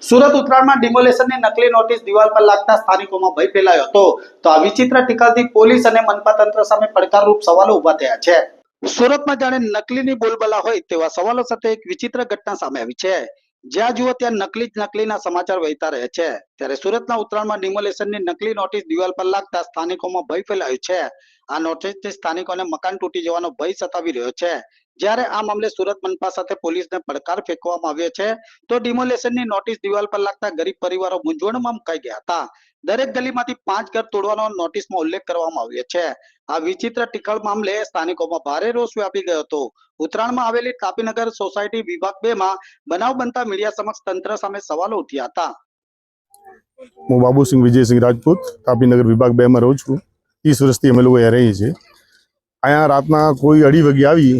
સુરત ઉત્તરાયણમાં ડિમોલેશનની નકલી નોટિસ દિવાલ પર લાગતા સ્થાનિકોમાં ભય ફેલાયો હતો. તો આ વિચિત્ર ટીકાથી પોલીસ અને મનપા તંત્ર સામે પડકારરૂપ સવાલો ઊભા થયા છે. સુરતમાં જાણે નકલીની બોલબલા હોય તેવા સવાલો સાથે એક વિચિત્ર ઘટના સામે આવી છે. જ્યાં જુઓ ત્યાં નકલી જ નકલીના સમાચાર વહેતા રહે છે. ત્યારે સુરતના ઉત્તરાયણમાં ડિમોલેશનની નકલી નોટિસ દિવાલ પર લાગતા સ્થાનિકોમાં ભય ફેલાયો છે. આ નોટિસથી સ્થાનિકોને મકાન તૂટી જવાનો ભય સતાવી રહ્યો છે. જ્યારે આ મામલે સુરત મનપા સાથે પોલીસને પડકાર ફેંકવામાં આવ્યો છે, તો ડિમોલેશનની નોટિસ દિવાલ પર લાગતા ગરીબ પરિવારો મૂંઝવણમાં મુકાઈ ગયા હતા. દરેક ગલીમાંથી પાંચ ઘર તોડવાનો નોટિસમાં ઉલ્લેખ કરવામાં આવ્યો છે. આ વિચિત્ર ટીકળ મામલે સ્થાનિકોમાં ભારે રોષ વ્યાપી ગયો હતો. ઉત્તરાયણમાં આવેલી તાપીનગર સોસાયટી વિભાગ બે માં બનાવ બનતા મીડિયા સમક્ષ તંત્ર સામે સવાલો ઉઠ્યા હતા. હું બાબુસિંહ વિજયસિંહ રાજપૂત તાપીનગર વિભાગ બેમાં રહું છું. ત્રીસ વર્ષથી અમે લોકો અહીંયા રહીએ છીએ. અહીંયા રાતના કોઈ અઢી વાગે આવી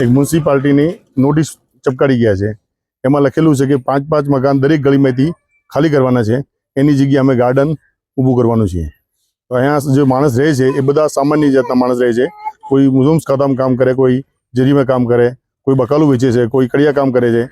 એક મ્યુનિસિપાલિટીની નોટિસ ચપકાડી ગયા છે. એમાં લખેલું છે કે પાંચ પાંચ મકાન દરેક ગલીમાંથી ખાલી કરવાના છે. એની જગ્યાએ અમે ગાર્ડન ઊભું કરવાનું છે. તો અહીંયા જે માણસ રહે છે, એ બધા સામાન્ય જાતના માણસ રહે છે. કોઈ મુઝમ્સ ખાતામાં કામ કરે, કોઈ જરીમાં કામ કરે, કોઈ બકાલું વેચે છે, કોઈ કડિયા કામ કરે છે.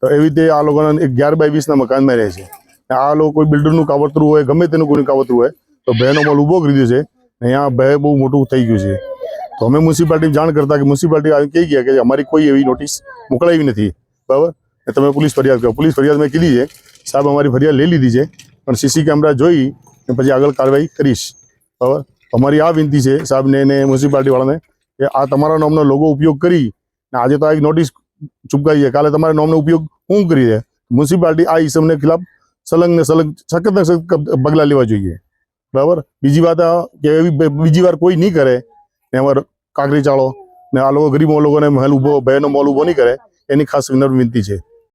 તો એવી રીતે આ લોકોના અગિયાર બાય વીસના મકાનમાં રહે છે. આ લોકો કોઈ બિલ્ડરનું કાવતરું હોય, ગમે તેનું કોઈનું કાવતરું હોય, તો બહેનો મોલ ઊભો કરી દે છે. અહીંયા ભય બહુ મોટું થઈ ગયું છે. તો અમે મ્યુનિસિપાલિટી જાણ કરતા કે મ્યુનિસિપાલિટી આવી કહી ગયા કે અમારી કોઈ એવી નોટિસ મોકલાવી નથી. બરાબર? ને તમે પોલીસ ફરિયાદ કરો. પોલીસ ફરિયાદ મેં કીધી છે. સાહેબ અમારી ફરિયાદ લઈ લીધી છે. પણ સીસી કેમેરા જોઈ ને પછી આગળ કાર્યવાહી કરીશ. બરાબર? અમારી આ વિનંતી છે સાહેબને અને મ્યુનિસિપાલિટીવાળાને કે આ તમારા નામનો લોગો ઉપયોગ કરી ને આજે તો આ એક નોટિસ ચૂપકાઈ છે કાલે તમારા નામનો ઉપયોગ હું કરી દે મ્યુનિસિપાલિટી આ ઇસમને ખિલાફ સલંગ ને સલંગ સખત ને સખત પગલાં લેવા જોઈએ. બરાબર? બીજી વાત કે એવી બીજી વાર કોઈ નહીં કરે ને અમારે કાંકરી ચાળો ને આ લોકો ગરીબો લોકોને મહેલ ઊભો ભયનો મોલ ઊભો નહીં કરે. એની ખાસ વિનંતી છે.